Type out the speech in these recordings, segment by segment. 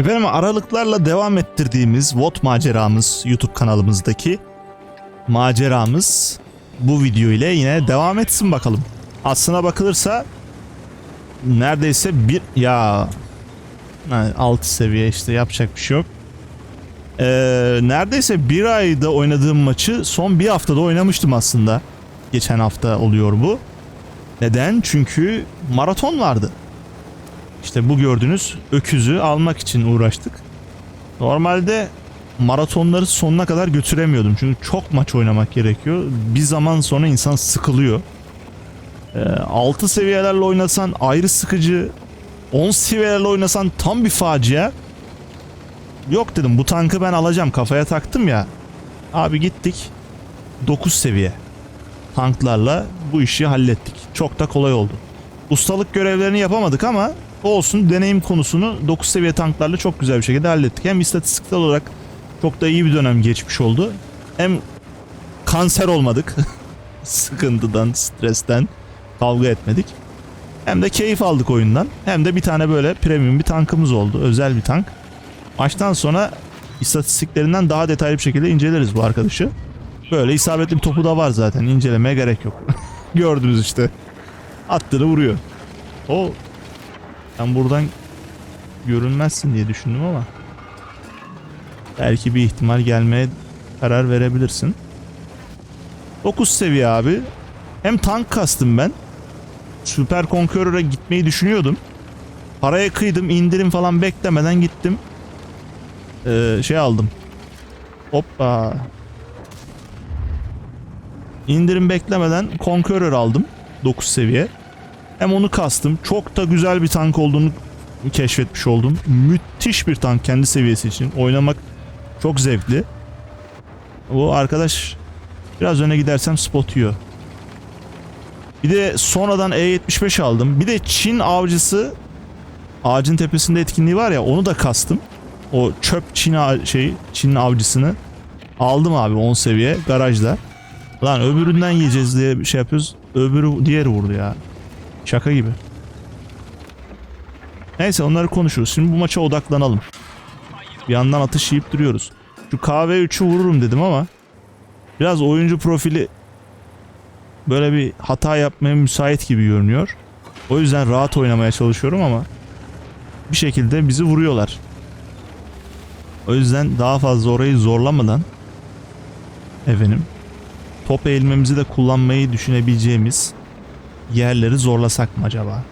Efendim aralıklarla devam ettirdiğimiz VOT maceramız YouTube kanalımızdaki maceramız bu video ile yine devam etsin bakalım. Aslına bakılırsa neredeyse bir ya yani alt seviye işte yapacak bir şey yok. Ee, neredeyse bir ayda oynadığım maçı son bir haftada oynamıştım aslında. Geçen hafta oluyor bu. Neden? Çünkü maraton vardı. İşte bu gördüğünüz öküzü almak için uğraştık. Normalde maratonları sonuna kadar götüremiyordum. Çünkü çok maç oynamak gerekiyor. Bir zaman sonra insan sıkılıyor. Ee, 6 seviyelerle oynasan ayrı sıkıcı. 10 seviyelerle oynasan tam bir facia. Yok dedim bu tankı ben alacağım kafaya taktım ya. Abi gittik 9 seviye tanklarla bu işi hallettik. Çok da kolay oldu. Ustalık görevlerini yapamadık ama olsun deneyim konusunu 9 seviye tanklarla çok güzel bir şekilde hallettik. Hem istatistiksel olarak çok da iyi bir dönem geçmiş oldu. Hem kanser olmadık. Sıkıntıdan, stresten kavga etmedik. Hem de keyif aldık oyundan. Hem de bir tane böyle premium bir tankımız oldu. Özel bir tank. Maçtan sonra istatistiklerinden daha detaylı bir şekilde inceleriz bu arkadaşı. Böyle isabetli bir topu da var zaten. İncelemeye gerek yok. Gördünüz işte. Attığını vuruyor. O ben buradan görünmezsin diye düşündüm ama belki bir ihtimal gelmeye karar verebilirsin. 9 seviye abi. Hem tank kastım ben. Süper Conqueror'a gitmeyi düşünüyordum. Paraya kıydım, indirim falan beklemeden gittim. Ee, şey aldım. Hoppa. İndirim beklemeden Conqueror aldım. 9 seviye. Hem onu kastım. Çok da güzel bir tank olduğunu keşfetmiş oldum. Müthiş bir tank kendi seviyesi için. Oynamak çok zevkli. Bu arkadaş biraz öne gidersem spot yiyor. Bir de sonradan E75 aldım. Bir de Çin avcısı ağacın tepesinde etkinliği var ya onu da kastım. O çöp Çin şey Çin avcısını aldım abi 10 seviye garajda. Lan öbüründen yiyeceğiz diye bir şey yapıyoruz. Öbürü diğeri vurdu ya. Şaka gibi. Neyse onları konuşuruz. Şimdi bu maça odaklanalım. Bir yandan atış yiyip duruyoruz. Şu KV3'ü vururum dedim ama biraz oyuncu profili böyle bir hata yapmaya müsait gibi görünüyor. O yüzden rahat oynamaya çalışıyorum ama bir şekilde bizi vuruyorlar. O yüzden daha fazla orayı zorlamadan efendim top eğilmemizi de kullanmayı düşünebileceğimiz yerleri zorlasak mı acaba?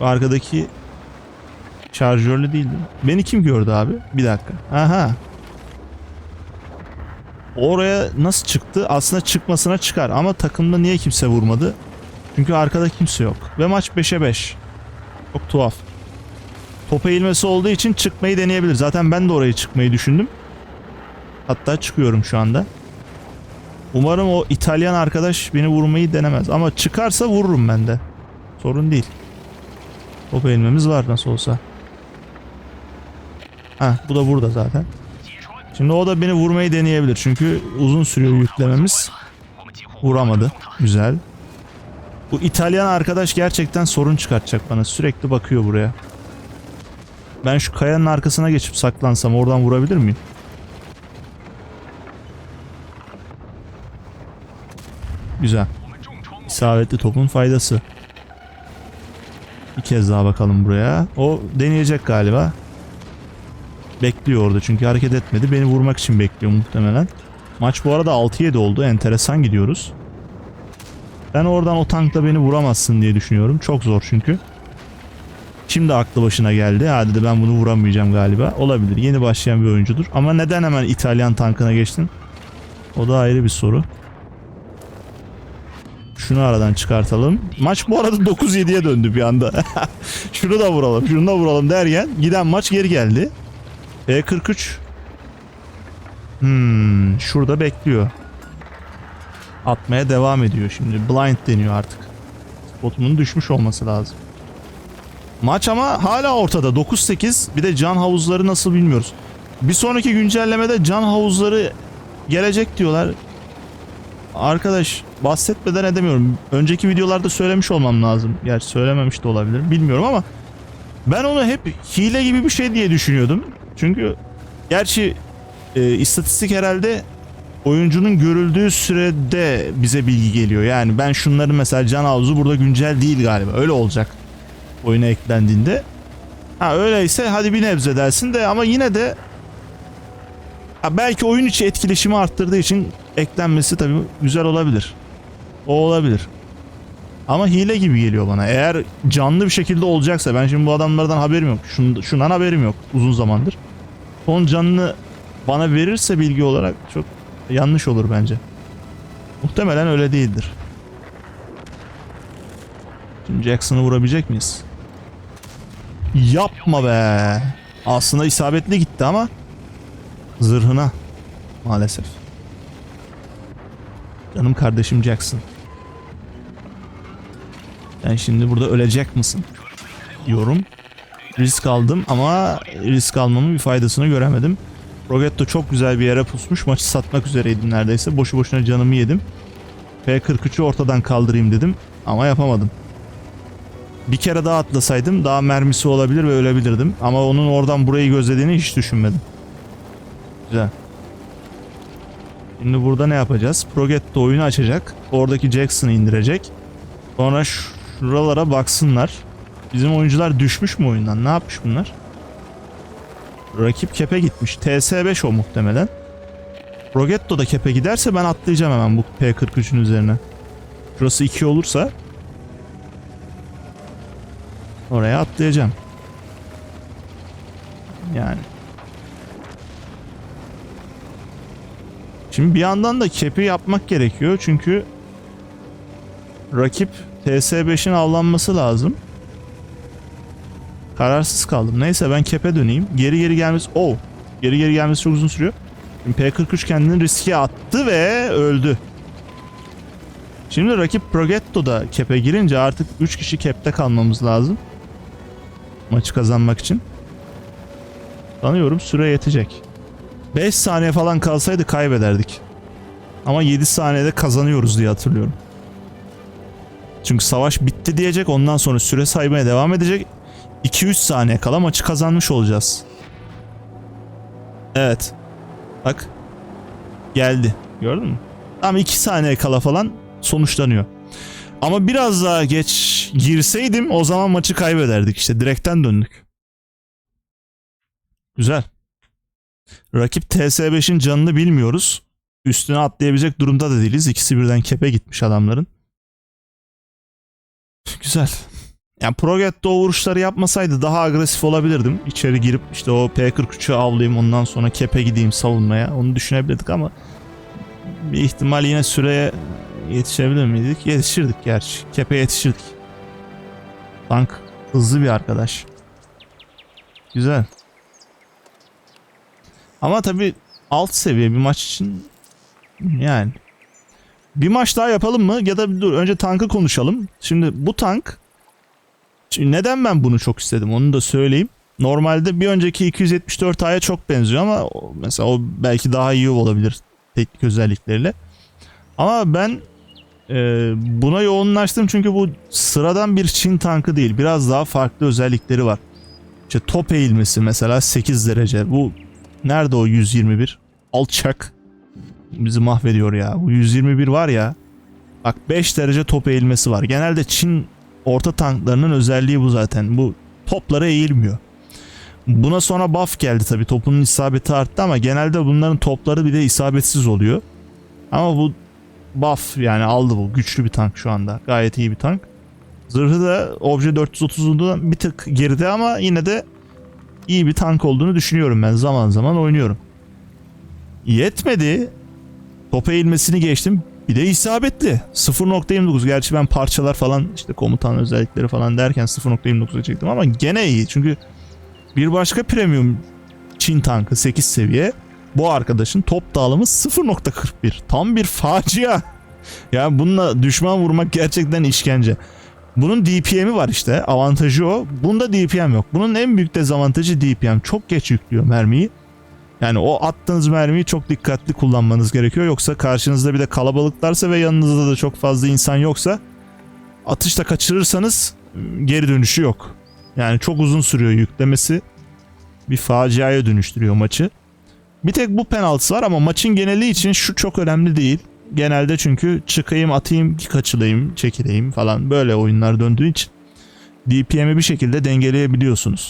Arkadaki şarjörlü değildi. Beni kim gördü abi? Bir dakika. Aha. Oraya nasıl çıktı? Aslında çıkmasına çıkar ama takımda niye kimse vurmadı? Çünkü arkada kimse yok. Ve maç 5'e 5. Çok tuhaf. Top eğilmesi olduğu için çıkmayı deneyebilir. Zaten ben de oraya çıkmayı düşündüm. Hatta çıkıyorum şu anda. Umarım o İtalyan arkadaş beni vurmayı denemez. Ama çıkarsa vururum ben de. Sorun değil. Top eğilmemiz var nasıl olsa. Ha bu da burada zaten. Şimdi o da beni vurmayı deneyebilir. Çünkü uzun sürüyor yüklememiz. Vuramadı. Güzel. Bu İtalyan arkadaş gerçekten sorun çıkartacak bana. Sürekli bakıyor buraya. Ben şu kayanın arkasına geçip saklansam oradan vurabilir miyim? Güzel. İsabetli topun faydası. Bir kez daha bakalım buraya. O deneyecek galiba. Bekliyor orada çünkü hareket etmedi. Beni vurmak için bekliyor muhtemelen. Maç bu arada 6-7 oldu. Enteresan gidiyoruz. Ben oradan o tankla beni vuramazsın diye düşünüyorum. Çok zor çünkü. Şimdi aklı başına geldi. Ha dedi ben bunu vuramayacağım galiba. Olabilir. Yeni başlayan bir oyuncudur. Ama neden hemen İtalyan tankına geçtin? O da ayrı bir soru. Şunu aradan çıkartalım. Maç bu arada 9-7'ye döndü bir anda. şunu da vuralım, şunu da vuralım derken giden maç geri geldi. E43 Hmm, şurada bekliyor. Atmaya devam ediyor şimdi. Blind deniyor artık. Botumun düşmüş olması lazım. Maç ama hala ortada. 9-8. Bir de can havuzları nasıl bilmiyoruz. Bir sonraki güncellemede can havuzları gelecek diyorlar. Arkadaş bahsetmeden edemiyorum. Önceki videolarda söylemiş olmam lazım. Gerçi söylememiş de olabilir. Bilmiyorum ama Ben onu hep hile gibi bir şey diye düşünüyordum. Çünkü gerçi e, istatistik herhalde oyuncunun görüldüğü sürede bize bilgi geliyor. Yani ben şunların mesela can havuzu burada güncel değil galiba. Öyle olacak oyuna eklendiğinde. Ha öyleyse hadi bir nebze dersin de ama yine de ha belki oyun içi etkileşimi arttırdığı için eklenmesi tabii güzel olabilir. O olabilir. Ama hile gibi geliyor bana. Eğer canlı bir şekilde olacaksa ben şimdi bu adamlardan haberim yok. Şun, şundan haberim yok uzun zamandır. Son canını bana verirse bilgi olarak çok yanlış olur bence. Muhtemelen öyle değildir. Şimdi Jackson'ı vurabilecek miyiz? Yapma be. Aslında isabetli gitti ama zırhına maalesef. Canım kardeşim Jackson. Sen şimdi burada ölecek misin? Diyorum. Risk aldım ama risk almamın bir faydasını göremedim. Rogetto çok güzel bir yere pusmuş. Maçı satmak üzereydim neredeyse. Boşu boşuna canımı yedim. P43'ü ortadan kaldırayım dedim ama yapamadım. Bir kere daha atlasaydım daha mermisi olabilir ve ölebilirdim. Ama onun oradan burayı gözlediğini hiç düşünmedim. Güzel. Şimdi burada ne yapacağız? Progetto oyunu açacak. Oradaki Jackson'ı indirecek. Sonra şuralara baksınlar. Bizim oyuncular düşmüş mü oyundan? Ne yapmış bunlar? Rakip kepe gitmiş. TS5 o muhtemelen. Progetto da kepe giderse ben atlayacağım hemen bu P43'ün üzerine. Şurası 2 olursa oraya atlayacağım. Yani. Şimdi bir yandan da kepi yapmak gerekiyor çünkü rakip TS5'in avlanması lazım. Kararsız kaldım. Neyse ben kepe döneyim. Geri geri gelmesi... Oh! Geri geri gelmesi çok uzun sürüyor. Şimdi P43 kendini riske attı ve öldü. Şimdi rakip Progetto da kepe girince artık 3 kişi kepte kalmamız lazım. Maçı kazanmak için. Sanıyorum süre yetecek. 5 saniye falan kalsaydı kaybederdik. Ama 7 saniyede kazanıyoruz diye hatırlıyorum. Çünkü savaş bitti diyecek ondan sonra süre saymaya devam edecek. 2-3 saniye kala maçı kazanmış olacağız. Evet. Bak. Geldi. Gördün mü? Tam 2 saniye kala falan sonuçlanıyor. Ama biraz daha geç girseydim o zaman maçı kaybederdik işte. Direkten döndük. Güzel. Rakip TS5'in canını bilmiyoruz. Üstüne atlayabilecek durumda da değiliz. İkisi birden kepe gitmiş adamların. Güzel. Yani Progetto o vuruşları yapmasaydı daha agresif olabilirdim. İçeri girip işte o P43'ü avlayayım ondan sonra kepe gideyim savunmaya. Onu düşünebilirdik ama bir ihtimal yine süreye yetişebilir miydik? Yetişirdik gerçi. Kepe yetişirdik. Tank hızlı bir arkadaş. Güzel. Ama tabi alt seviye bir maç için yani bir maç daha yapalım mı? Ya da dur önce tankı konuşalım. Şimdi bu tank Şimdi neden ben bunu çok istedim onu da söyleyeyim. Normalde bir önceki 274 A'ya çok benziyor ama mesela o belki daha iyi olabilir teknik özellikleriyle. Ama ben e, buna yoğunlaştım çünkü bu sıradan bir Çin tankı değil. Biraz daha farklı özellikleri var. İşte top eğilmesi mesela 8 derece. Bu nerede o 121? Alçak. Bizi mahvediyor ya. Bu 121 var ya. Bak 5 derece top eğilmesi var. Genelde Çin orta tanklarının özelliği bu zaten. Bu toplara eğilmiyor. Buna sonra buff geldi tabi. Topunun isabeti arttı ama genelde bunların topları bir de isabetsiz oluyor. Ama bu buff yani aldı bu. Güçlü bir tank şu anda. Gayet iyi bir tank. Zırhı da Obje 430'undan bir tık geride ama yine de iyi bir tank olduğunu düşünüyorum ben. Zaman zaman oynuyorum. Yetmedi. Top eğilmesini geçtim. Bir de isabetli. 0.29. Gerçi ben parçalar falan işte komutan özellikleri falan derken 0.29'a çektim ama gene iyi. Çünkü bir başka premium Çin tankı 8 seviye bu arkadaşın top dağılımı 0.41. Tam bir facia. Ya bununla düşman vurmak gerçekten işkence. Bunun DPM'i var işte. Avantajı o. Bunda DPM yok. Bunun en büyük dezavantajı DPM. Çok geç yüklüyor mermiyi. Yani o attığınız mermiyi çok dikkatli kullanmanız gerekiyor. Yoksa karşınızda bir de kalabalıklarsa ve yanınızda da çok fazla insan yoksa atışla kaçırırsanız geri dönüşü yok. Yani çok uzun sürüyor yüklemesi. Bir faciaya dönüştürüyor maçı. Bir tek bu penaltısı var ama maçın geneli için şu çok önemli değil. Genelde çünkü çıkayım atayım kaçılayım çekileyim falan böyle oyunlar döndüğü için DPM'i bir şekilde dengeleyebiliyorsunuz.